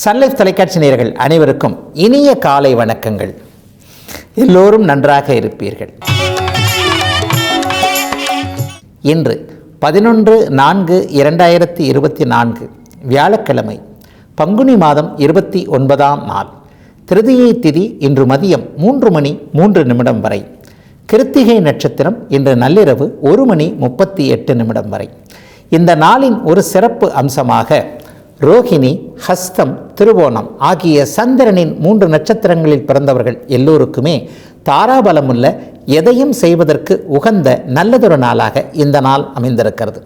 Sun Life தொலைக்காட்சி நேயர்கள் அனைவருக்கும் இனிய காலை வணக்கங்கள். எல்லோரும் நன்றாக இருப்பீர்கள். இன்று பதினொன்று நான்கு இரண்டாயிரத்தி இருபத்தி நான்கு வியாழக்கிழமை பங்குனி மாதம் இருபத்தி ஒன்பதாம் நாள். திருதியை திதி இன்று மதியம் மூன்று மணி மூன்று நிமிடம் வரை. கிருத்திகை நட்சத்திரம் இன்று நள்ளிரவு ஒரு மணி முப்பத்தி எட்டு நிமிடம் வரை. இந்த நாளின் ஒரு சிறப்பு அம்சமாக ரோஹிணி ஹஸ்தம் திருவோணம் ஆகிய சந்திரனின் மூன்று நட்சத்திரங்களில் பிறந்தவர்கள் எல்லோருக்குமே தாராபலமுள்ள எதையும் செய்வதற்கு உகந்த நல்லதொரு நாளாக இந்த நாள் அமைந்திருக்கிறது.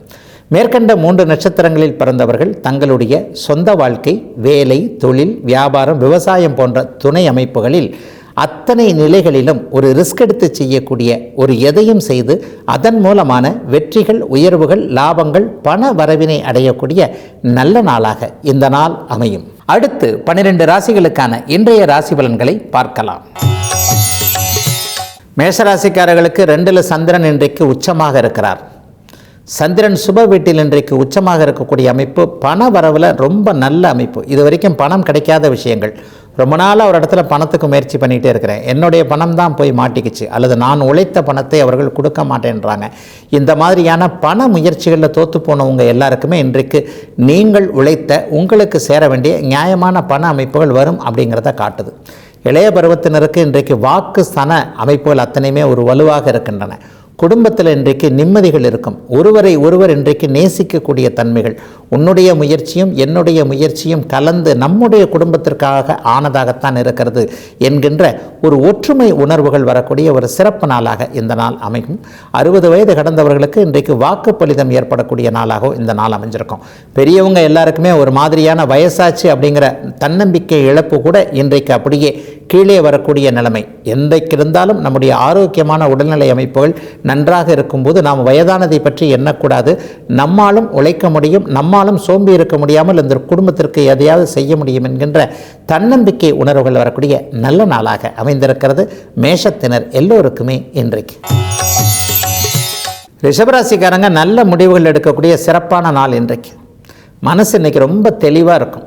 மேற்கண்ட மூன்று நட்சத்திரங்களில் பிறந்தவர்கள் தங்களுடைய சொந்த வாழ்க்கை வேலை தொழில் வியாபாரம் விவசாயம் போன்ற துணை அமைப்புகளில் அத்தனை நிலைகளிலும் ஒரு ரிஸ்க் எடுத்து செய்யக்கூடிய ஒரு எதையும் செய்து அதன் மூலமான வெற்றிகள் உயர்வுகள் லாபங்கள் பண வரவினை அடையக்கூடிய நல்ல நாளாக இந்த நாள் அமையும். அடுத்து பனிரெண்டு ராசிகளுக்கான இன்றைய ராசி பலன்களை பார்க்கலாம். மேஷராசிக்காரர்களுக்கு ரெண்டில் சந்திரன் இன்றைக்கு உச்சமாக இருக்கிறார். சந்திரன் சுப வீட்டில் இன்றைக்கு உச்சமாக இருக்கக்கூடிய அமைப்பு பண வரவில் ரொம்ப நல்ல அமைப்பு. இது வரைக்கும் பணம் கிடைக்காத விஷயங்கள். ரொம்ப நாளாக ஒரு இடத்துல பணத்துக்கு முயற்சி பண்ணிகிட்டே இருக்கிறேன். என்னுடைய பணம் தான் போய் மாட்டிக்கிச்சு. அல்லது நான் உழைத்த பணத்தை அவர்கள் கொடுக்க மாட்டேன்றாங்க. இந்த மாதிரியான பண முயற்சிகளில் தோற்று போனவங்க எல்லாருக்குமே இன்றைக்கு நீங்கள் உழைத்த உங்களுக்கு சேர வேண்டிய நியாயமான பண அமைப்புகள் வரும் அப்படிங்கிறத காட்டுது. இளைய பருவத்தினருக்கு இன்றைக்கு வாக்கு சன அமைப்புகள் அத்தனையுமே ஒரு வலுவாக இருக்கின்றன. குடும்பத்தில் இன்றைக்கு நிம்மதிகள் இருக்கும். ஒருவரை ஒருவர் இன்றைக்கு நேசிக்கக்கூடிய தன்மைகள். உன்னுடைய முயற்சியும் என்னுடைய முயற்சியும் கலந்து நம்முடைய குடும்பத்திற்காக ஆனதாகத்தான் இருக்கிறது என்கின்ற ஒரு ஒற்றுமை உணர்வுகள் வரக்கூடிய ஒரு சிறப்பு நாளாக இந்த நாள் அமையும். அறுபது வயது கடந்தவர்களுக்கு இன்றைக்கு வாக்குப்பளிதம் ஏற்படக்கூடிய நாளாகவும் இந்த நாள் அமைஞ்சிருக்கும். பெரியவங்க எல்லாருக்குமே ஒரு மாதிரியான வயசாச்சு அப்படிங்கிற தன்னம்பிக்கை இழப்பு கூட இன்றைக்கு அப்படியே கீழே வரக்கூடிய நிலைமை. என்றைக்கு இருந்தாலும் நம்முடைய ஆரோக்கியமான உடல்நிலை அமைப்புகள் நன்றாக இருக்கும்போது நாம் வயதானதை பற்றி எண்ணக்கூடாது. நம்மாலும் உழைக்க முடியும் நம்மாலும் சோம்பி இருக்க முடியாமல் இந்த குடும்பத்திற்கு எதையாவது செய்ய முடியும் என்கின்ற தன்னம்பிக்கை உணர்வுகள் வரக்கூடிய நல்ல நாளாக அமைந்திருக்கிறது. மேஷத்தினர் எல்லோருக்குமே இன்றைக்கு. ரிஷபராசிக்காரங்க நல்ல முடிவுகள் எடுக்கக்கூடிய சிறப்பான நாள் இன்றைக்கு. மனசு இன்னைக்கு ரொம்ப தெளிவாக இருக்கும்.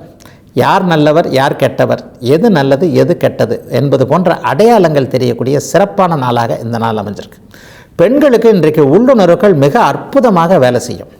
யார் நல்லவர் யார் கெட்டவர் எது நல்லது எது கெட்டது என்பது போன்ற அடையாளங்கள் தெரியக்கூடிய சிறப்பான நாளாக இந்த நாள் அமைஞ்சிருக்கு. பெண்களுக்கு இன்றைக்கு உள்ளுணர்வுகள் மிக அற்புதமாக வேலை செய்யும்.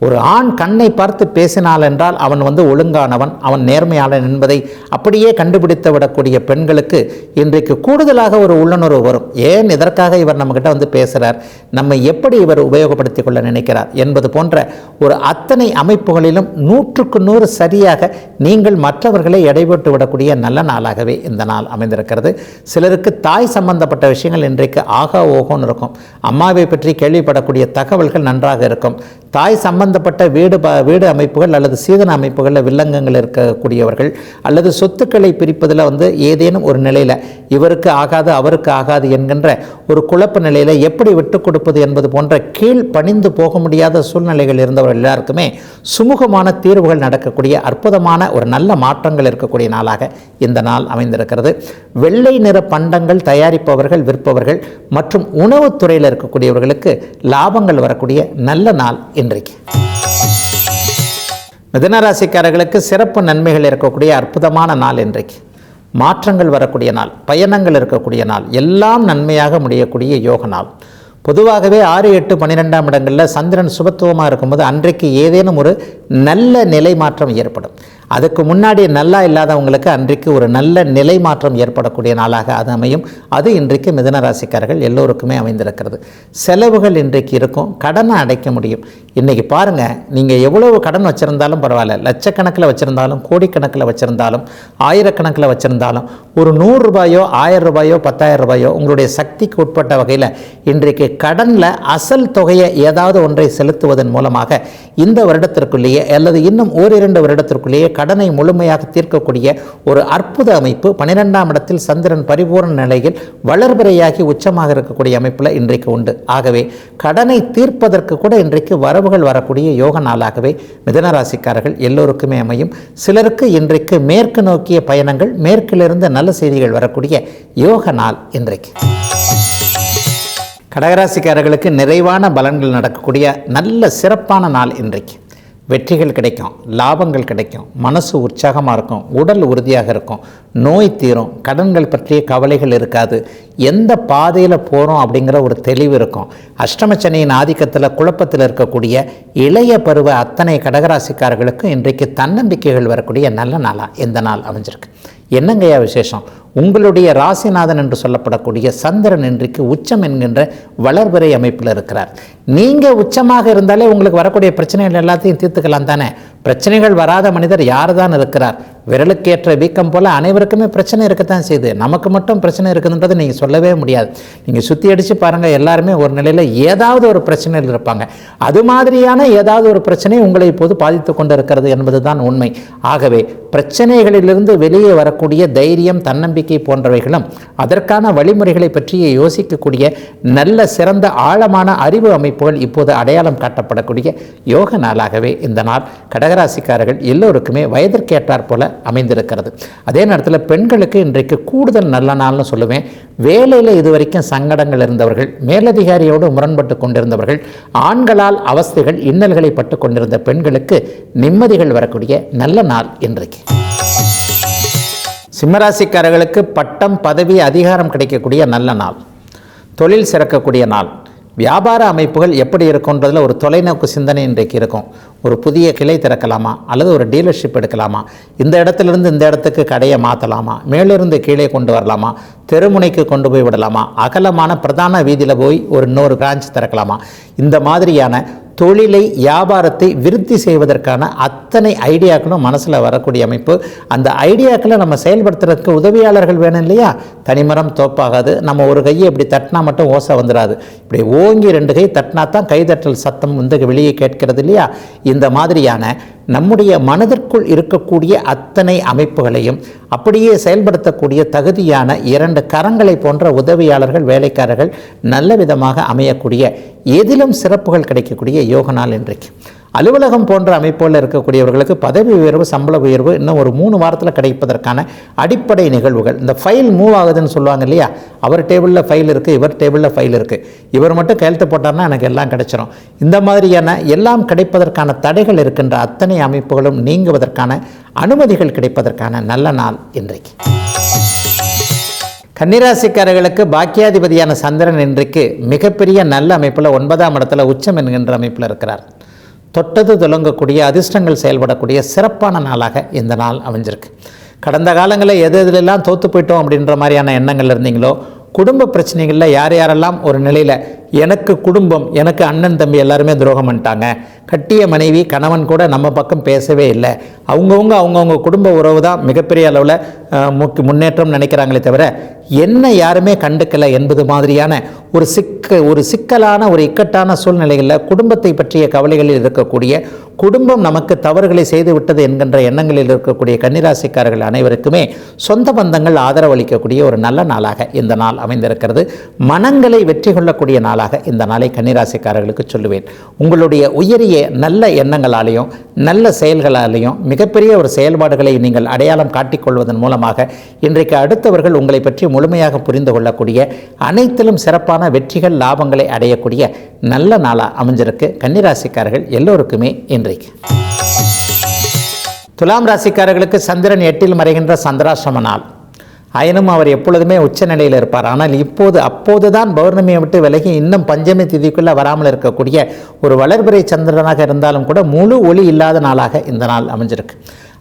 ஒரு ஆண் கண்ணை பார்த்து பேசினாள் என்றால் அவன் வந்து ஒழுங்கானவன் அவன் நேர்மையாளன் என்பதை அப்படியே கண்டுபிடித்து விடக்கூடிய பெண்களுக்கு இன்றைக்கு கூடுதலாக ஒரு உள்ளுணர்வு வரும். ஏன் இதற்காக இவர் நம்மக்கிட்ட வந்து பேசுகிறார் நம்ம எப்படி இவர் உபயோகப்படுத்திக் கொள்ள நினைக்கிறார்? என்பது போன்ற ஒரு அத்தனை அமைப்புகளிலும் நூற்றுக்கு நூறு சரியாக நீங்கள் மற்றவர்களை எடைபோட்டு விடக்கூடிய நல்ல நாளாகவே இந்த நாள் அமைந்திருக்கிறது. சிலருக்கு தாய் சம்பந்தப்பட்ட விஷயங்கள் இன்றைக்கு ஆகா ஓகோன்னு இருக்கும். அம்மாவை பற்றி கேள்விப்படக்கூடிய தகவல்கள் நன்றாக இருக்கும். தாய் சம்பந்தப்பட்ட வீடு வீடு அமைப்புகள் அல்லது சீதன அமைப்புகளில் வில்லங்கங்கள் இருக்கக்கூடியவர்கள் அல்லது சொத்துக்களை பிரிப்பதில் வந்து ஏதேனும் ஒரு நிலையில் இவருக்கு ஆகாது அவருக்கு ஆகாது என்கின்ற ஒரு குழப்ப நிலையில் எப்படி விட்டு கொடுப்பது என்பது போன்ற கீழ் பணிந்து போக முடியாத சூழ்நிலைகள் இருந்தவர்கள் எல்லாருக்குமே சுமூகமான தீர்வுகள் நடக்கக்கூடிய அற்புதமான ஒரு நல்ல மாற்றங்கள் இருக்கக்கூடிய நாளாக இந்த நாள் அமைந்திருக்கிறது. வெள்ளை நிற பண்டங்கள் தயாரிப்பவர்கள் விற்பவர்கள் மற்றும் உணவுத்துறையில் இருக்கக்கூடியவர்களுக்கு லாபங்கள் வரக்கூடிய நல்ல நாள் இன்றைக்கு. மிதனராசிக்காரர்களுக்கு சிறப்பு நன்மைகள் இருக்கக்கூடிய அற்புதமான நாள் இன்றைக்கு. மாற்றங்கள் வரக்கூடிய நாள் பயணங்கள் இருக்கக்கூடிய நாள் எல்லாம் நன்மையாக முடியக்கூடிய யோக நாள். பொதுவாகவே ஆறு எட்டு பன்னிரெண்டாம் இடங்களில் சந்திரன் சுபத்துவமாக இருக்கும்போது அன்றைக்கு ஏதேனும் ஒரு நல்ல நிலை மாற்றம் ஏற்படும். அதுக்கு முன்னாடி நல்லா இல்லாதவங்களுக்கு அன்றைக்கு ஒரு நல்ல நிலை மாற்றம் ஏற்படக்கூடிய நாளாக அது அமையும். அது இன்றைக்கு மிதன ராசிக்காரர்கள் எல்லோருக்குமே அமைந்திருக்கிறது. செலவுகள் இன்றைக்கு இருக்கும். கடனை அடைக்க முடியும். இன்றைக்கி பாருங்கள் நீங்கள் எவ்வளவு கடன் வச்சுருந்தாலும் பரவாயில்ல. லட்சக்கணக்கில் வச்சுருந்தாலும் கோடிக்கணக்கில் வச்சுருந்தாலும் ஆயிரக்கணக்கில் வச்சுருந்தாலும் ஒரு நூறுரூபாயோ ஆயிரம் ரூபாயோ பத்தாயிரம் ரூபாயோ உங்களுடைய சக்திக்கு உட்பட்ட வகையில் இன்றைக்கு கடனில் அசல் தொகையை ஏதாவது ஒன்றை செலுத்துவதன் மூலமாக இந்த வருடத்திற்குள்ளேயே அல்லது இன்னும் ஓரிரண்டு வருடத்திற்குள்ளேயே கடனை முழுமையாக தீர்க்கக்கூடிய ஒரு அற்புத அமைப்பு. பனிரெண்டாம் இடத்தில் சந்திரன் பரிபூர்ண நிலையில் வளர்பிறையாகி உச்சமாக இருக்கக்கூடிய அமைப்பில் இன்றைக்கு உண்டு. ஆகவே கடனை தீர்ப்பதற்கு கூட இன்றைக்கு வரவுகள் வரக்கூடிய யோக நாளாகவே மிதனராசிக்காரர்கள் எல்லோருக்குமே அமையும். சிலருக்கு இன்றைக்கு மேற்கு நோக்கிய பயணங்கள் மேற்கிலிருந்து நல்ல செய்திகள் வரக்கூடிய யோக நாள் இன்றைக்கு. கடகராசிக்காரர்களுக்கு நிறைவான பலன்கள் நடக்கக்கூடிய நல்ல சிறப்பான நாள் இன்றைக்கு. வெற்றிகள் கிடைக்கும் லாபங்கள் கிடைக்கும் மனசு உற்சாகமாக இருக்கும் உடல் உறுதியாக இருக்கும் நோய் தீரும் கடன்கள் பற்றிய கவலைகள் இருக்காது. எந்த பாதையில் போகிறோம் அப்படிங்கிற ஒரு தெளிவு இருக்கும். அஷ்டமச்சனையின் ஆதிக்கத்தில் குழப்பத்தில் இருக்கக்கூடிய இளைய பருவ அத்தனை கடகராசிக்காரர்களுக்கும் இன்றைக்கு தன்னம்பிக்கைகள் வரக்கூடிய நல்ல நாளாக இந்த நாள் அமைஞ்சிருக்கு. என்னங்கய்யா விசேஷம்? உங்களுடைய ராசிநாதன் என்று சொல்லப்படக்கூடிய சந்திரன் இன்றைக்கு உச்சம் என்கின்ற வளர்பிறை அமைப்பில் இருக்கிறார். நீங்கள் உச்சமாக இருந்தாலே உங்களுக்கு வரக்கூடிய பிரச்சனைகள் எல்லாத்தையும் தீர்த்துக்கலாம் தானே? பிரச்சனைகள் வராத மனிதர் யார் தான் இருக்கிறார்? விரலுக்கேற்ற வீக்கம் போல் அனைவருக்குமே பிரச்சனை இருக்கத்தான் செய்யுது நமக்கு மட்டும் பிரச்சனை இருக்குதுன்றதை நீங்கள் சொல்லவே முடியாது. நீங்கள் சுற்றி அடித்து பாருங்கள் எல்லாருமே ஒரு நிலையில் ஏதாவது ஒரு பிரச்சனையில் இருப்பாங்க. அது மாதிரியான ஏதாவது ஒரு பிரச்சனை உங்களை இப்போது பாதித்து கொண்டு இருக்கிறது என்பது தான் உண்மை. ஆகவே பிரச்சனைகளிலிருந்து வெளியே வரக்கூடிய தைரியம் தன்னம்பிக்கை போன்றவைகளும் அதற்கான வழிமுறைகளை பற்றிய யோசிக்கக்கூடிய நல்ல சிறந்த ஆழமான அறிவு அமைப்புகள் இப்போது அடையாளம் காட்டப்படக்கூடிய யோக நாளாகவே இந்த நாள். கடகராசிக்காரர்கள் எல்லோருக்குமே வயதிற்கேற்றாற் போல அமைந்திருக்கிறது. அதே நேரத்தில் பெண்களுக்கு இன்றைக்கு கூடுதல் நல்ல நாள்னு சொல்லுவேன். வேலையில் இதுவரைக்கும் சங்கடங்கள் இருந்தவர்கள் மேலதிகாரியோடு முரண்பட்டு கொண்டிருந்தவர்கள் ஆண்களால் அவஸ்தைகள் இன்னல்களை பட்டு கொண்டிருந்த பெண்களுக்கு நிம்மதிகள் வரக்கூடிய நல்ல நாள் இன்றைக்கு. சிம்மராசிக்காரர்களுக்கு பட்டம் பதவி அதிகாரம் கிடைக்கக்கூடிய நல்ல நாள். தொழில் சிறக்கக்கூடிய நாள். வியாபார அமைப்புகள் எப்படி இருக்குன்றதில் ஒரு தொலைநோக்கு சிந்தனை இன்றைக்கு இருக்கும். ஒரு புதிய கிளை திறக்கலாமா? அல்லது ஒரு டீலர்ஷிப் எடுக்கலாமா? இந்த இடத்துலேருந்து இந்த இடத்துக்கு கடையை மாற்றலாமா மேலிருந்து கீழே கொண்டு வரலாமா? தெருமுனைக்கு கொண்டு போய் விடலாமா? அகலமான பிரதான வீதியில் போய் ஒரு இன்னொரு பிரான்ச் திறக்கலாமா? இந்த மாதிரியான தொழிலை வியாபாரத்தை விருத்தி செய்வதற்கான அத்தனை ஐடியாக்களும் மனசில் வரக்கூடிய அமைப்பு. அந்த ஐடியாக்களை நம்ம செயல்படுத்துறதுக்கு உதவியாளர்கள் வேணும் இல்லையா? தனிமரம் தோப்பாகாது. நம்ம ஒரு கையை இப்படி தட்டினா மட்டும் ஓசை வந்துடாது இப்படி ஓங்கி ரெண்டு கை தட்டினா தான் கைதட்டல் சத்தம் வந்து வெளியே கேட்கிறது இல்லையா? இந்த மாதிரியான நம்முடைய மனதிற்குள் இருக்கக்கூடிய அத்தனை அமைப்புகளையும் அப்படியே செயல்படுத்தக்கூடிய தகுதியான இரண்டு கரங்களை போன்ற உதவியாளர்கள் வேலைக்காரர்கள் நல்ல விதமாக அமையக்கூடிய எதிலும் சிறப்புகள் கிடைக்கக்கூடிய யோக நாள் இன்றைக்கு. அலுவலகம் போன்ற அமைப்புகளில் இருக்கக்கூடியவர்களுக்கு பதவி உயர்வு சம்பள உயர்வு இன்னும் ஒரு மூணு வாரத்தில் கிடைப்பதற்கான அடிப்படை நிகழ்வுகள். இந்த ஃபைல் மூவ் ஆகுதுன்னு சொல்லுவாங்க இல்லையா? அவர் டேபிளில் ஃபைல் இருக்குது இவர் டேபிளில் ஃபைல் இருக்குது இவர் மட்டும் கையெழுத்து போட்டார்னா எனக்கு எல்லாம் கிடைச்சிரும். இந்த மாதிரியான எல்லாம் கிடைப்பதற்கான தடைகள் இருக்கின்ற அத்தனை அமைப்புகளும் நீங்குவதற்கான அனுமதிகள் கிடைப்பதற்கான நல்ல நாள் இன்றைக்கு. கன்னிராசிக்காரர்களுக்கு பாக்கியாதிபதியான சந்திரன் இன்றைக்கு மிகப்பெரிய நல்ல அமைப்பில் ஒன்பதாம் இடத்துல உச்சம் என்கின்ற அமைப்பில் இருக்கிறார். தொட்டது துலங்கக்கூடிய அதிர்ஷ்டங்கள் செயல்படக்கூடிய சிறப்பான நாளாக இந்த நாள் அமைஞ்சிருக்கு. கடந்த காலங்களில் எது எதுலெல்லாம் தோற்று போயிட்டோம் அப்படின்ற மாதிரியான எண்ணங்கள் இருந்தீங்களோ குடும்ப பிரச்சனைகளில் யார் யாரெல்லாம் ஒரு நிலையில் எனக்கு குடும்பம் எனக்கு அண்ணன் தம்பி எல்லாருமே துரோகம் பண்ணிட்டாங்க கட்டிய மனைவி கணவன் கூட நம்ம பக்கம் பேசவே இல்லை அவங்கவுங்க அவங்கவுங்க குடும்ப உறவு தான் மிகப்பெரிய அளவில் முக்கி முன்னேற்றம் நினைக்கிறாங்களே தவிர என்ன யாருமே கண்டுக்கலை என்பது மாதிரியான ஒரு சிக்க ஒரு சிக்கலான ஒரு இக்கட்டான சூழ்நிலைகளில் குடும்பத்தை பற்றிய கவலைகளில் இருக்கக்கூடிய குடும்பம் நமக்கு தவறுகளை செய்து விட்டது என்கின்ற எண்ணங்களில் இருக்கக்கூடிய கன்னிராசிக்காரர்கள் அனைவருக்குமே சொந்த பந்தங்கள் ஆதரவளிக்கக்கூடிய ஒரு நல்ல நாளாக இந்த நாள் அமைந்திருக்கிறது. மனங்களை வெற்றி கொள்ளக்கூடிய நாளாக இந்த நாளை கன்னிராசிக்காரர்களுக்கு சொல்லுவேன். உங்களுடைய உயரிய நல்ல எண்ணங்களாலேயும் நல்ல செயல்களாலேயும் மிகப்பெரிய ஒரு செயல்பாடுகளை நீங்கள் அடையாளம் காட்டிக்கொள்வதன் மூலமாக இன்றைக்கு அடுத்தவர்கள் உங்களை பற்றி முழுமையாக புரிந்து கொள்ளக்கூடிய அனைத்திலும் சிறப்பான வெற்றிகள் லாபங்களை அடையக்கூடிய நல்ல நாளாக அமைஞ்சிருக்கு. கன்னிராசிக்காரர்கள் எல்லோருக்குமே இன்றைக்கு. துலாம் ராசிக்காரர்களுக்கு சந்திரன் எட்டில் மறைகின்ற சந்திராசிரம நாள். ஆயினும் அவர் எப்பொழுதுமே உச்ச நிலையில் இருப்பார். ஆனால் இப்போது அப்போது தான் பௌர்ணமியை விட்டு விலகி இன்னும் பஞ்சமி திதிக்குள்ளே வராமல் இருக்கக்கூடிய ஒரு வளர்பிறை சந்திரனாக இருந்தாலும் கூட முழு ஒளி இல்லாத நாளாக இந்த நாள் அமைஞ்சிருக்கு.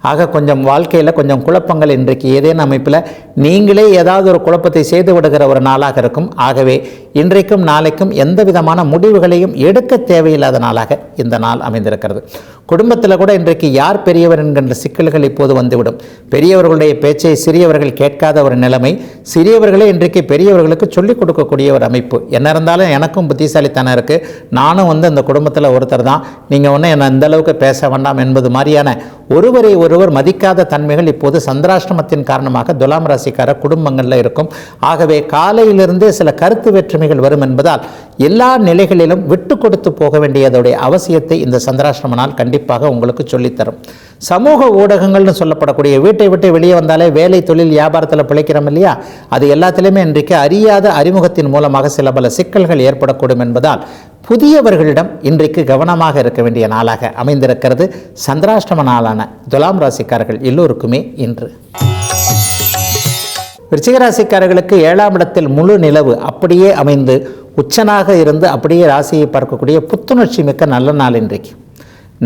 ஆக கொஞ்சம் வாழ்க்கையில் கொஞ்சம் குழப்பங்கள் இன்றைக்கு ஏதேனும் அமைப்பில் நீங்களே ஏதாவது ஒரு குழப்பத்தை செய்து விடுகிற ஒரு நாளாக இருக்கும். ஆகவே இன்றைக்கும் நாளைக்கும் எந்த விதமான முடிவுகளையும் எடுக்க தேவையில்லாத நாளாக இந்த நாள் அமைந்திருக்கிறது. குடும்பத்தில் கூட இன்றைக்கு யார் பெரியவர் என்கின்ற சிக்கல்கள் இப்போது வந்துவிடும். பெரியவர்களுடைய பேச்சை சிறியவர்கள் கேட்காத ஒரு நிலைமை சிறியவர்களே இன்றைக்கு பெரியவர்களுக்கு சொல்லிக் கொடுக்கக்கூடிய ஒரு அமைப்பு. என்ன இருந்தாலும் எனக்கும் புத்திசாலித்தனம் இருக்குது நானும் வந்து அந்த குடும்பத்தில் ஒருத்தர் தான். நீங்கள் ஒன்றும் என்னை இந்த அளவுக்கு பேச வேண்டாம் என்பது மாதிரியான ஒருவரை ஒரு ஒருவர் மதிக்காத தன்மைகள் இப்போது சந்திராஷ்டிரமத்தின் காரணமாக துலாம் ராசிக்கார குடும்பங்களில் இருக்கும். ஆகவே காலையிலிருந்தே சில கருத்து வேற்றுமைகள் வரும் என்பதால் எல்லா நிலைகளிலும் விட்டு கொடுத்து போக வேண்டியதோடைய அவசியத்தை இந்த சந்திராஷ்டம நாள் கண்டிப்பாக உங்களுக்கு சொல்லித்தரும். சமூக ஊடகங்கள்னு சொல்லப்படக்கூடிய வீட்டை விட்டு வெளியே வந்தாலே வேலை தொழில் வியாபாரத்தில் பிழைக்கிறோம் இல்லையா? அது எல்லாத்திலையுமே இன்றைக்கு அறியாத அறிமுகத்தின் மூலமாக சில பல சிக்கல்கள் ஏற்படக்கூடும் என்பதால் புதியவர்களிடம் இன்றைக்கு கவனமாக இருக்க வேண்டிய நாளாக அமைந்திருக்கிறது. சந்திராஷ்டம நாளான துலாம் ராசிக்காரர்கள் எல்லோருக்குமே இன்று. விருச்சிகராசிக்காரர்களுக்கு ஏழாம் இடத்தில் முழு நிலவு அப்படியே அமைந்து உச்சனாக இருந்து அப்படியே ராசியை பார்க்கக்கூடிய புத்துணர்ச்சி மிக்க நல்ல நாள் இன்றைக்கு.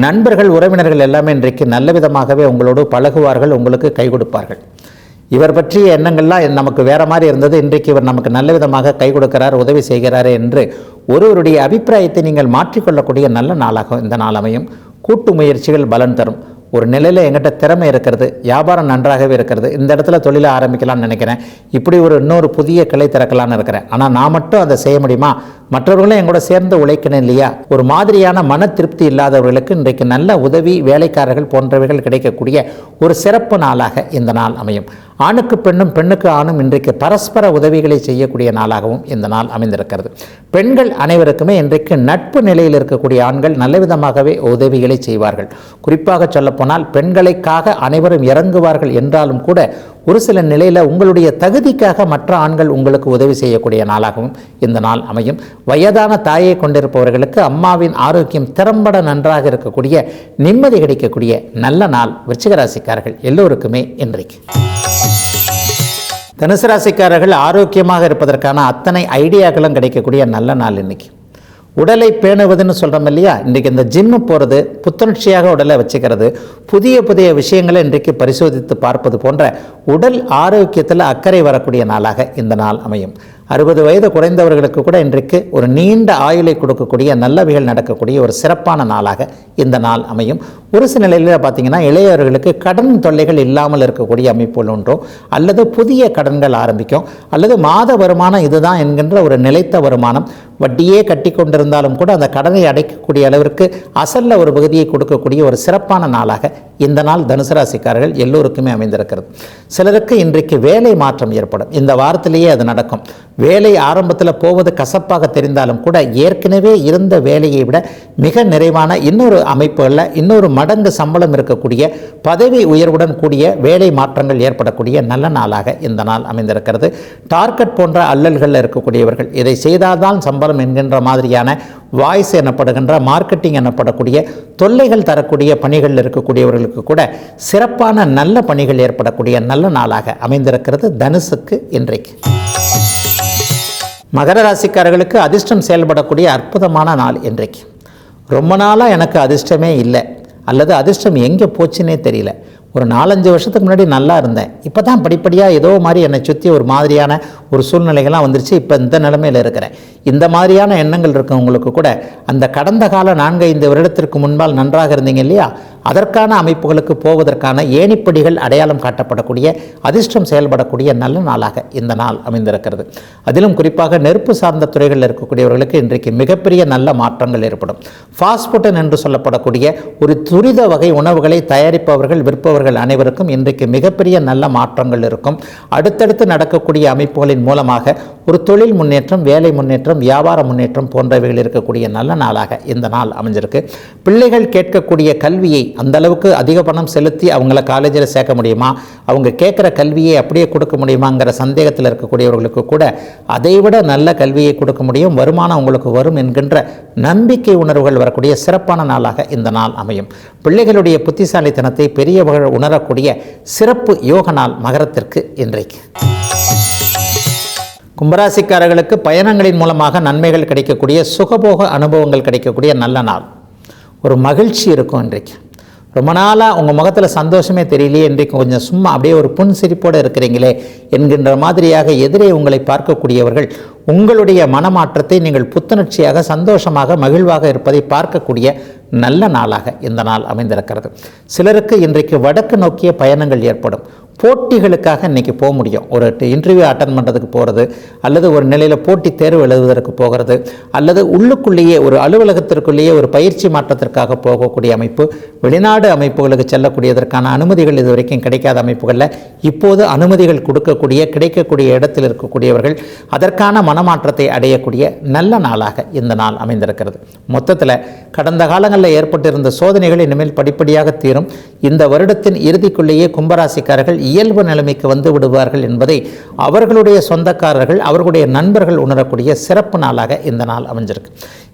நண்பர்கள் உறவினர்கள் எல்லாமே இன்றைக்கு நல்ல விதமாகவே உங்களோடு பழகுவார்கள் உங்களுக்கு கை கொடுப்பார்கள். இவர் பற்றிய எண்ணங்கள்லாம் நமக்கு வேற மாதிரி இருந்தது. இன்றைக்கு இவர் நமக்கு நல்ல விதமாக கை கொடுக்கிறார் உதவி செய்கிறார் என்று ஒருவருடைய அபிப்பிராயத்தை நீங்கள் மாற்றிக்கொள்ளக்கூடிய நல்ல நாளாக இந்த நாள் அமையும். கூட்டு முயற்சிகள் பலன் தரும். ஒரு நிலையில் எங்கிட்ட திறமை இருக்கிறது வியாபாரம் நன்றாகவே இருக்கிறது. இந்த இடத்துல தொழிலை ஆரம்பிக்கலாம்னு நினைக்கிறேன். இப்படி ஒரு இன்னொரு புதிய கிளை திறக்கலாம்னு இருக்கிறேன். ஆனால் நான் மட்டும் அதை செய்ய முடியுமா? மற்றவர்களும் எங்கூட சேர்ந்து உழைக்கணும் இல்லையா? ஒரு மாதிரியான மன திருப்தி இல்லாதவர்களுக்கு இன்றைக்கு நல்ல உதவி வேலைக்காரர்கள் போன்றவைகள் கிடைக்கக்கூடிய ஒரு சிறப்பு நாளாக இந்த நாள் அமையும். ஆணுக்கு பெண்ணும் பெண்ணுக்கு ஆணும் இன்றைக்கு பரஸ்பர உதவிகளை செய்யக்கூடிய நாளாகவும் இந்த நாள் அமைந்திருக்கிறது. பெண்கள் அனைவருக்குமே இன்றைக்கு நட்பு நிலையில் இருக்கக்கூடிய ஆண்கள் நல்ல விதமாகவே உதவிகளை செய்வார்கள். குறிப்பாக சொல்லப்போனால் பெண்களுக்காக அனைவரும் இறங்குவார்கள் என்றாலும் கூட ஒரு சில நிலையில் உங்களுடைய தகுதிக்காக மற்ற ஆண்கள் உங்களுக்கு உதவி செய்யக்கூடிய நாளாகவும் இந்த நாள் அமையும். வயதான தாயை கொண்டிருப்பவர்களுக்கு அம்மாவின் ஆரோக்கியம் திறம்பட நன்றாக இருக்கக்கூடிய நிம்மதி கிடைக்கக்கூடிய நல்ல நாள் விருச்சிகராசிக்காரர்கள் எல்லோருக்குமே இன்றைக்கு. தனுசு ராசிக்காரர்கள் ஆரோக்கியமாக இருப்பதற்கான அத்தனை ஐடியாக்களும் கிடைக்கக்கூடிய நல்ல நாள் இன்றைக்கி உடலை பேணுவதுன்னு சொல்கிறோம் இல்லையா? இன்றைக்கி இந்த ஜிம்மு போகிறது புத்துணர்ச்சியாக உடலை வச்சுக்கிறது புதிய புதிய விஷயங்களை இன்றைக்கு பரிசோதித்து பார்ப்பது போன்ற உடல் ஆரோக்கியத்தில் அக்கறை வரக்கூடிய நாளாக இந்த நாள் அமையும். அறுபது வயது குறைந்தவர்களுக்கு கூட இன்றைக்கு ஒரு நீண்ட ஆயுளை கொடுக்கக்கூடிய நல்லவைகள் நடக்கக்கூடிய ஒரு சிறப்பான நாளாக இந்த நாள் அமையும். ஒரு சில நிலையில் பார்த்தீங்கன்னா இளையவர்களுக்கு கடன் தொல்லைகள் இல்லாமல் இருக்கக்கூடிய அமைப்புகள் ஒன்றோ அல்லது புதிய கடன்கள் ஆரம்பிக்கும் அல்லது மாத வருமானம் இதுதான் என்கின்ற ஒரு நிலைத்த வருமானம் வட்டியே கட்டி கொண்டிருந்தாலும் கூட அந்த கடனை அடைக்கக்கூடிய அளவிற்கு அசல்ல ஒரு பகுதியை கொடுக்கக்கூடிய ஒரு சிறப்பான நாளாக இந்த நாள் தனுசு ராசிக்காரர்கள் எல்லோருக்குமே அமைந்திருக்கிறது. சிலருக்கு இன்றைக்கு வேலை மாற்றம் ஏற்படும். இந்த வாரத்திலேயே அது நடக்கும். வேலை ஆரம்பத்தில் போவது கசப்பாக தெரிந்தாலும் கூட ஏற்கனவே இருந்த வேலையை விட மிக நிறைவான இன்னொரு அமைப்புகளில் இன்னொரு மடங்கு சம்பளம் இருக்கக்கூடிய பதவி உயர்வுடன் கூடிய வேலை மாற்றங்கள் ஏற்படக்கூடிய நல்ல நாளாக இந்த நாள் அமைந்திருக்கிறது. டார்கெட் போன்ற அல்லல்களில் இருக்கக்கூடியவர்கள் இதை செய்தால்தான் சம்பளம் என்கின்ற மாதிரியான வாய்ஸ் எனப்படுகின்ற மார்க்கெட்டிங் எனப்படக்கூடிய தொல்லைகள் தரக்கூடிய பணிகளில் இருக்கக்கூடியவர்களுக்கு கூட சிறப்பான நல்ல பணிகள் ஏற்படக்கூடிய நல்ல நாளாக அமைந்திருக்கிறது தனுசுக்கு இன்றைக்கு. மகர ராசிக்காரர்களுக்கு அதிர்ஷ்டம் செயல்படக்கூடிய அற்புதமான நாள் இன்றைக்கு. ரொம்ப நாளாக எனக்கு அதிர்ஷ்டமே இல்லை. அல்லது அதிர்ஷ்டம் எங்கே போச்சுன்னே தெரியல. ஒரு நாலஞ்சு வருஷத்துக்கு முன்னாடி நல்லா இருந்தேன். இப்போ தான் படிப்படியாக ஏதோ மாதிரி என்னை சுற்றி ஒரு மாதிரியான ஒரு சூழ்நிலைகள்லாம் வந்துருச்சு. இப்போ இந்த நிலமையில் இருக்கிறேன். இந்த மாதிரியான எண்ணங்கள் இருக்கவங்களுக்கு கூட அந்த கடந்த கால நான்கு ஐந்து வருடத்திற்கு முன்பால் நன்றாக இருந்தீங்க இல்லையா? அதற்கான அமைப்புகளுக்கு போவதற்கான ஏணிப்படிகள் அடையாளம் காட்டப்படக்கூடிய அதிர்ஷ்டம் செயல்படக்கூடிய நல்ல நாளாக இந்த நாள் அமைந்திருக்கிறது. அதிலும் குறிப்பாக நெருப்பு சார்ந்த துறைகளில் இருக்கக்கூடியவர்களுக்கு இன்றைக்கு மிகப்பெரிய நல்ல மாற்றங்கள் ஏற்படும். ஃபாஸ்ட் ஃபுட்டன் என்று சொல்லப்படக்கூடிய ஒரு துரித வகை உணவுகளை தயாரிப்பவர்கள் விற்பவர்கள் அனைவருக்கும் இன்றைக்கு மிகப்பெரிய நல்ல மாற்றங்கள் இருக்கும். அடுத்தடுத்து நடக்கக்கூடிய அமைப்புகளின் மூலமாக ஒரு தொழில் முன்னேற்றம் வேலை முன்னேற்றம் வியாபார முன்னேற்றம் போன்றவைகள் இருக்கக்கூடிய நல்ல நாளாக இந்த நாள் அமைஞ்சிருக்கு. பிள்ளைகள் கேட்கக்கூடிய கல்வியை அந்த அளவுக்கு அதிக பணம் செலுத்தி அவங்கள காலேஜில் சேர்க்க முடியுமா? அவங்க கேட்குற கல்வியை அப்படியே கொடுக்க முடியுமாங்கிற சந்தேகத்தில் இருக்கக்கூடியவர்களுக்கு கூட அதைவிட நல்ல கல்வியை கொடுக்க முடியும். வருமானம் உங்களுக்கு வரும் என்கின்ற நம்பிக்கை உணர்வுகள் வரக்கூடிய சிறப்பான நாளாக இந்த நாள் அமையும். பிள்ளைகளுடைய புத்திசாலித்தனத்தை பெரியவர்கள் உணரக்கூடிய சிறப்பு யோக நாள் மகரத்திற்கு இன்றைக்கு. கும்பராசிக்காரர்களுக்கு பயணங்களின் மூலமாக நன்மைகள் கிடைக்கக்கூடிய சுகபோக அனுபவங்கள் கிடைக்கக்கூடிய நல்ல நாள். ஒரு மகிழ்ச்சி இருக்கும் இன்றைக்கு. ரொம்ப நாளாக உங்கள் முகத்தில் சந்தோஷமே தெரியலையே இன்றைக்கு கொஞ்சம் சும்மா அப்படியே ஒரு புன் சிரிப்போடு இருக்கிறீங்களே என்கின்ற மாதிரியாக எதிரே உங்களை பார்க்கக்கூடியவர்கள் உங்களுடைய மனமாற்றத்தை நீங்கள் புத்துணர்ச்சியாக சந்தோஷமாக மகிழ்வாக இருப்பதை பார்க்கக்கூடிய நல்ல நாளாக இந்த நாள் அமைந்திருக்கிறது. சிலருக்கு இன்றைக்கு வடக்கு நோக்கிய பயணங்கள் ஏற்படும். போட்டிகளுக்காக இன்றைக்கி போக முடியும். ஒரு இன்டர்வியூ அட்டன் பண்ணுறதுக்கு போகிறது அல்லது ஒரு நிலையில் போட்டி தேர்வு எழுதுவதற்கு போகிறது அல்லது உள்ளுக்குள்ளேயே ஒரு அலுவலகத்திற்குள்ளேயே ஒரு பயிற்சி மாற்றத்திற்காக போகக்கூடிய அமைப்பு வெளிநாடு அமைப்புகளுக்கு செல்லக்கூடியதற்கான அனுமதிகள் இது வரைக்கும் கிடைக்காத அமைப்புகளில் இப்போது அனுமதிகள் கொடுக்கக்கூடிய கிடைக்கக்கூடிய இடத்தில் இருக்கக்கூடியவர்கள் அதற்கான மனமாற்றத்தை அடையக்கூடிய நல்ல நாளாக இந்த நாள் அமைந்திருக்கிறது. மொத்தத்தில் கடந்த காலங்களில் ஏற்பட்டிருந்த சோதனைகள் இனிமேல் படிப்படியாக தீரும். இந்த வருடத்தின் இறுதிக்குள்ளேயே கும்பராசிக்காரர்கள் இயல்பு நிலைமைக்கு வந்து விடுவார்கள் என்பதை அவர்களுடைய சொந்தக்காரர்கள் அவர்களுடைய நண்பர்கள் உணரக்கூடிய சிறப்பு நாளாக இந்த நாள் அமைஞ்சிருக்கு.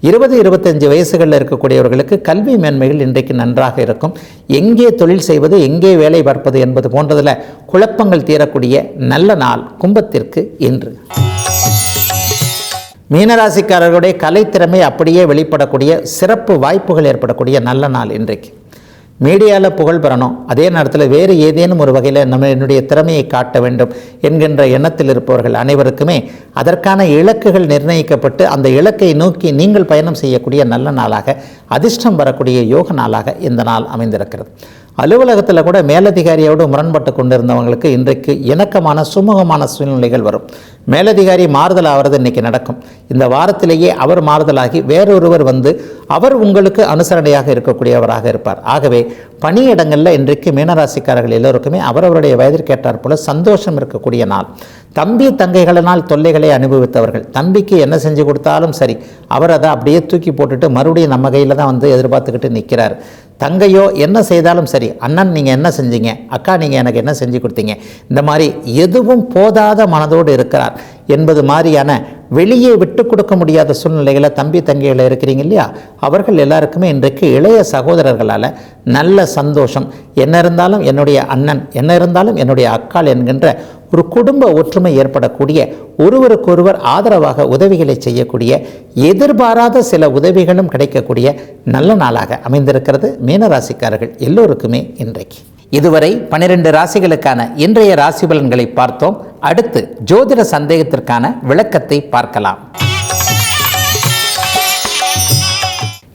இருபது இருபத்தஞ்சு வயசுகளில் இருக்கக்கூடியவர்களுக்கு கல்வி மேன்மைகள் இன்றைக்கு நன்றாக இருக்கும். எங்கே தொழில் செய்வது எங்கே வேலை பார்ப்பது என்பது போன்றதில் குழப்பங்கள் தீரக்கூடிய நல்ல நாள் கும்பத்திற்கு இன்று. மீனராசிக்காரர்களுடைய கலைத்திறமை அப்படியே வெளிப்படக்கூடிய சிறப்பு வாய்ப்புகள் ஏற்படக்கூடிய நல்ல நாள் இன்றைக்கு. மீடியாவில் புகழ் பெறணும். அதே நேரத்தில் வேறு ஏதேனும் ஒரு வகையில் நம்ம என்னுடைய திறமையை காட்ட வேண்டும் என்கின்ற எண்ணத்தில் இருப்பவர்கள் அனைவருக்குமே அதற்கான இலக்குகள் நிர்ணயிக்கப்பட்டு அந்த இலக்கை நோக்கி நீங்கள் பயணம் செய்யக்கூடிய நல்ல நாளாக அதிர்ஷ்டம் வரக்கூடிய யோக நாளாக இந்த நாள் அமைந்திருக்கிறது. அலுவலகத்தில் கூட மேலதிகாரியோடு முரண்பட்டு கொண்டிருந்தவங்களுக்கு இன்றைக்கு இணக்கமான சுமூகமான சூழ்நிலைகள் வரும். மேலதிகாரி மாறுதல் ஆகிறது இன்றைக்கி நடக்கும். இந்த வாரத்திலேயே அவர் மாறுதலாகி வேறொருவர் வந்து அவர் உங்களுக்கு அனுசரணையாக இருக்கக்கூடியவராக இருப்பார். ஆகவே பணியிடங்களில் இன்றைக்கு மீனராசிக்காரர்கள் எல்லோருக்குமே அவரவருடைய வயதிற்கேற்றார் போல சந்தோஷம் இருக்கக்கூடிய நாள். தம்பி தங்கைகளினால் தொல்லைகளை அனுபவித்தவர்கள். தம்பிக்கு என்ன செஞ்சு கொடுத்தாலும் சரி அவர் அதை அப்படியே தூக்கி போட்டுட்டு மறுபடியும் நம்ம கையில் தான் வந்து எதிர்பார்த்துக்கிட்டு நிற்கிறார் தங்கையோ என்ன செய்தாலும் சரி அண்ணன் நீங்கள் என்ன செஞ்சீங்க? அக்கா நீங்கள் எனக்கு என்ன செஞ்சு கொடுத்தீங்க? இந்த மாதிரி எதுவும் போதாத மனதோடு இருக்கிறார். என்பது மாதிரியான வெளியே விட்டு கொடுக்க முடியாத சூழ்நிலைகளை தம்பி தங்கிகளை இருக்கிறீங்க இல்லையா? அவர்கள் எல்லாருக்குமே இன்றைக்கு இளைய சகோதரர்களால் நல்ல சந்தோஷம். என்ன இருந்தாலும் என்னுடைய அண்ணன் என்ன இருந்தாலும் என்னுடைய அக்காள் என்கின்ற ஒரு குடும்ப ஒற்றுமை ஏற்படக்கூடிய ஒருவருக்கொருவர் ஆதரவாக உதவிகளை செய்யக்கூடிய எதிர்பாராத சில உதவிகளும் கிடைக்கக்கூடிய நல்ல நாளாக அமைந்திருக்கிறது மீனராசிக்காரர்கள் எல்லோருக்குமே இன்றைக்கு. இதுவரை பனிரெண்டு ராசிகளுக்கான இன்றைய ராசி பலன்களை பார்த்தோம். அடுத்து ஜோதிட சந்தேகத்திற்கான விளக்கத்தை பார்க்கலாம்.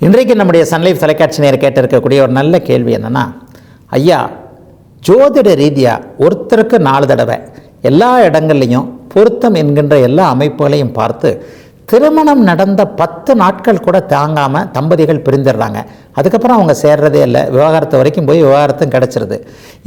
இன்றைக்கு நம்முடைய சன்லைஃப் தொலைக்காட்சி நேர் கேட்டிருக்கக்கூடிய ஒரு நல்ல கேள்வி என்னன்னா ஐயா ஜோதிட ரீதியாக ஒருத்தருக்கு நாலு தடவை எல்லா இடங்கள்லையும் பொருத்தம் என்கின்ற எல்லா அமைப்புகளையும் பார்த்து திருமணம் நடந்த பத்து நாட்கள் கூட தாங்காமல் தம்பதிகள் பிரிந்துடுறாங்க. அதுக்கப்புறம் அவங்க சேர்றதே இல்லை. விவகாரத்து வரைக்கும் போய் விவகாரத்தும் கிடச்சிருது.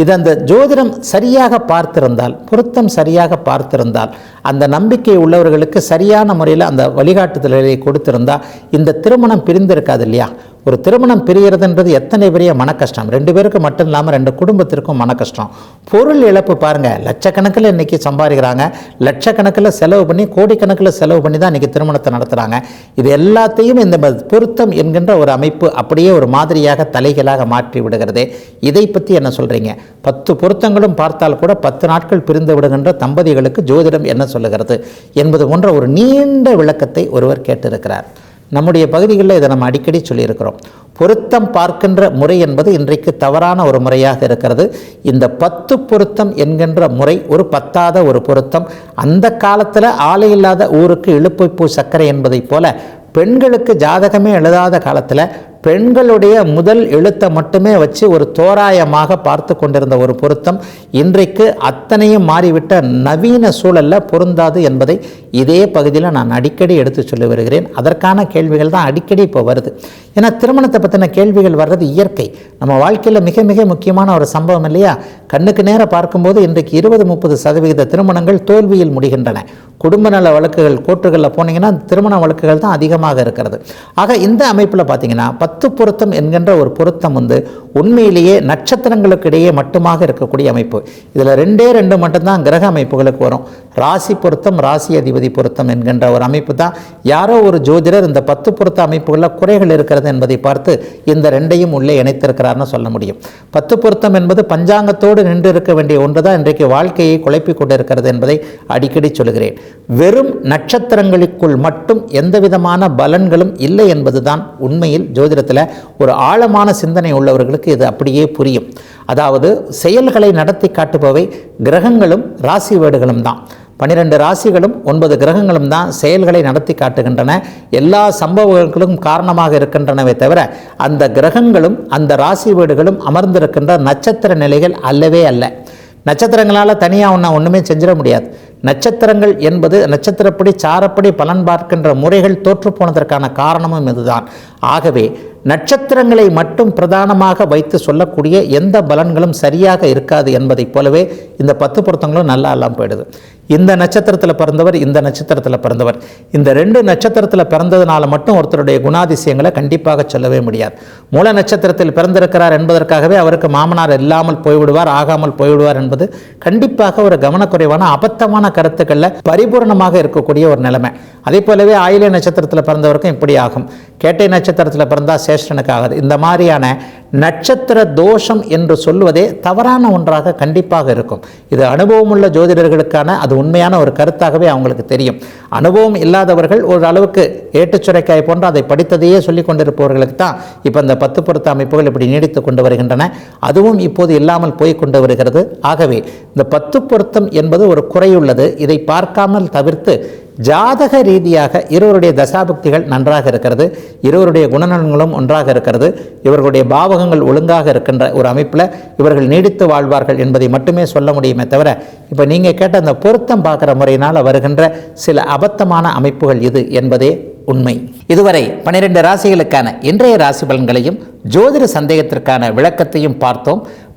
இது அந்த ஜோதிடம் சரியாக பார்த்திருந்தால் பொருத்தம் சரியாக பார்த்திருந்தால் அந்த நம்பிக்கை உள்ளவர்களுக்கு சரியான முறையில் அந்த வழிகாட்டுதல்களை கொடுத்திருந்தால் இந்த திருமணம் பிரிந்திருக்காது இல்லையா? ஒரு திருமணம் பிரியறதுன்றது எத்தனை பெரிய மன கஷ்டம் ரெண்டு பேருக்கு மட்டும் இல்லாமல் ரெண்டு குடும்பத்திற்கும் மன கஷ்டம் பொருள் இழப்பு பாருங்கள் லட்சக்கணக்கில் இன்றைக்கி சம்பாதிக்கிறாங்க. லட்சக்கணக்கில் செலவு பண்ணி கோடிக்கணக்கில் செலவு பண்ணி தான் இன்றைக்கி திருமணத்தை நடத்துகிறாங்க இது எல்லாத்தையும் இந்த பொருத்தம் என்கின்ற ஒரு அமைப்பு அப்படியே ஒரு மாதிரியாக தலைகளாக மாற்றி விடுகிறது. இதை பற்றி என்ன சொல்கிறீங்க பத்து பொருத்தங்களும் பார்த்தால் கூட பத்து நாட்கள் பிரிந்து விடுகின்ற தம்பதிகளுக்கு ஜோதிடம் என்ன சொல்லுகிறது? என்பது போன்ற ஒரு நீண்ட விளக்கத்தை ஒருவர் கேட்டிருக்கிறார். நம்முடைய பகுதிகளில் இதை நம்ம அடிக்கடி சொல்லியிருக்கிறோம். பொருத்தம் பார்க்கின்ற முறை என்பது இன்றைக்கு தவறான ஒரு முறையாக இருக்கிறது. இந்த பத்து பொருத்தம் என்கின்ற முறை ஒரு பத்தாத ஒரு பொருத்தம். அந்த காலத்தில் ஆலை இல்லாத ஊருக்கு இழுப்புப்பூ சர்க்கரை என்பதைப் போல பெண்களுக்கு ஜாதகமே எழுதாத காலத்தில் பெண்களுடைய முதல் எழுத்தை மட்டுமே வச்சு ஒரு தோராயமாக பார்த்து கொண்டிருந்த ஒரு பொருத்தம். இன்றைக்கு அத்தனையும் மாறிவிட்ட நவீன சூழலில் பொருந்தாது என்பதை இதே பகுதியில் நான் அடிக்கடி எடுத்து சொல்லி வருகிறேன். அதற்கான கேள்விகள் தான் அடிக்கடி இப்போ வருது. ஏன்னா திருமணத்தை பற்றின கேள்விகள் வர்றது இயற்கை. நம்ம வாழ்க்கையில் மிக மிக முக்கியமான ஒரு சம்பவம் இல்லையா? கண்ணுக்கு நேரம் பார்க்கும்போது இன்றைக்கு இருபது முப்பது சதவிகித திருமணங்கள் தோல்வியில் முடிகின்றன. குடும்ப நல வழக்குகள் கோர்ட்டுகளில் போனீங்கன்னா திருமண வழக்குகள் தான் அதிகமாக இருக்கிறது. ஆக இந்த அமைப்பில் பார்த்தீங்கன்னா பத்து பொருத்தம் என்கின்ற ஒரு பொருத்தம் வந்து உண்மையிலேயே நட்சத்திரங்களுக்கு இடையே மட்டுமாக இருக்கக்கூடிய அமைப்பு. இதில் ரெண்டே ரெண்டு மட்டும்தான் கிரக அமைப்புகளுக்கு வரும். ராசி பொருத்தம் ராசி அதிபதி பொருத்தம் என்கின்ற ஒரு அமைப்பு தான். யாரோ ஒரு ஜோதிடர் இந்த பத்து பொருத்த அமைப்புகளில் குறைகள் இருக்கிறது என்பதை பார்த்து இந்த ரெண்டையும் உள்ளே இணைத்திருக்கிறார்னு சொல்ல முடியும். பத்து பொருத்தம் என்பது பஞ்சாங்கத்தோடு நின்று இருக்க வேண்டிய ஒன்று தான் இன்றைக்கு வாழ்க்கையை குழப்பிக் கொண்டிருக்கிறது என்பதை அடிக்கடி சொல்கிறேன். வெறும் நட்சத்திரங்களுக்குள் மட்டும் எந்த விதமான பலன்களும் இல்லை என்பதுதான் உண்மையில் ஜோதிடத்தில் ஒரு ஆழமான சிந்தனை உள்ளவர்களுக்கு இது அப்படியே புரியும். அதாவது செயல்களை நடத்தி காட்டுபவை கிரகங்களும் ராசி வீடுகளும் தான். பன்னிரெண்டு ராசிகளும் ஒன்பது கிரகங்களும் தான் செயல்களை நடத்தி காட்டுகின்றன. எல்லா சம்பவங்களுக்கும் காரணமாக இருக்கின்றனவே தவிர அந்த கிரகங்களும் அந்த ராசி வீடுகளும் அமர்ந்திருக்கின்ற நட்சத்திர நிலைகள் அல்லவே அல்ல. நட்சத்திரங்களால் தனியாக ஒன்றா ஒன்றுமே செஞ்சிட முடியாது. நட்சத்திரங்கள் என்பது நட்சத்திரப்படி சாரப்படி பலன் பார்க்கின்ற முறைகள் தோற்று போனதற்கான காரணமும் இதுதான். ஆகவே நட்சத்திரங்களை மட்டும் பிரதானமாக வைத்து சொல்லக்கூடிய எந்த பலன்களும் சரியாக இருக்காது என்பதைப் போலவே இந்த பத்து பொருத்தங்களும் நல்லா எல்லாம் போயிடுது. இந்த நட்சத்திரத்தில் பிறந்தவர் இந்த நட்சத்திரத்தில் பிறந்தவர். இந்த ரெண்டு நட்சத்திரத்தில் பிறந்ததுனால மட்டும் ஒருத்தருடைய குணாதிசயங்களை கண்டிப்பாக சொல்லவே முடியாது. மூல நட்சத்திரத்தில் பிறந்திருக்கிறார் என்பதற்காகவே அவருக்கு மாமனார் இல்லாமல் போய்விடுவார் ஆகாமல் போய்விடுவார் என்பது கண்டிப்பாக ஒரு கவனக்குறைவான அபத்தமான கருத்துக்களில் பரிபூர்ணமாக இருக்கக்கூடிய ஒரு நிலைமை. அதே போலவே ஆயிலிய நட்சத்திரத்தில் பிறந்தவருக்கும் இப்படி ஆகும். கேட்டை நட்சத்திரத்தில் பிறந்தால் சேஷ்டனுக்கு ஆகாது. இந்த மாதிரியான நட்சத்திர தோஷம் என்று சொல்வதே தவறான ஒன்றாக கண்டிப்பாக இருக்கும். இது அனுபவமுள்ள ஜோதிடர்களுக்கான அது உண்மையான ஒரு கருத்தாகவே அவங்களுக்கு தெரியும். அனுபவம் இல்லாதவர்கள் ஒரு அளவுக்கு ஏட்டுச்சுரைக்காய் போன்று அதை படித்ததையே சொல்லி கொண்டிருப்பவர்களுக்கு தான் இப்போ இந்த பத்து பொருத்த அமைப்புகள் இப்படி நீடித்து கொண்டு வருகின்றன. அதுவும் இப்போது இல்லாமல் போய் கொண்டு வருகிறது. ஆகவே இந்த பத்து பொருத்தம் என்பது ஒரு குறையுள்ளது. இதை பார்க்காமல் தவிர்த்து ஜாதக ரீதியாக இருவருடைய தசாபக்திகள் நன்றாக இருக்கிறது. இருவருடைய குணநலன்களும் ஒன்றாக இருக்கிறது. இவர்களுடைய பாவகங்கள் ஒழுங்காக இருக்கின்ற ஒரு அமைப்பில் இவர்கள் நீடித்து வாழ்வார்கள் என்பதை மட்டுமே சொல்ல முடியுமே தவிர இப்போ நீங்கள் கேட்ட அந்த பொருத்தம் பார்க்குற முறையினால் வருகின்ற சில அபத்தமான அமைப்புகள் இது என்பதே உண்மை. இதுவரை பனிரெண்டு ராசிகளுக்கான இன்றைய ராசி பலன்களையும் ஜோதிட சந்தேகத்திற்கான விளக்கத்தையும் பார்த்தோம்.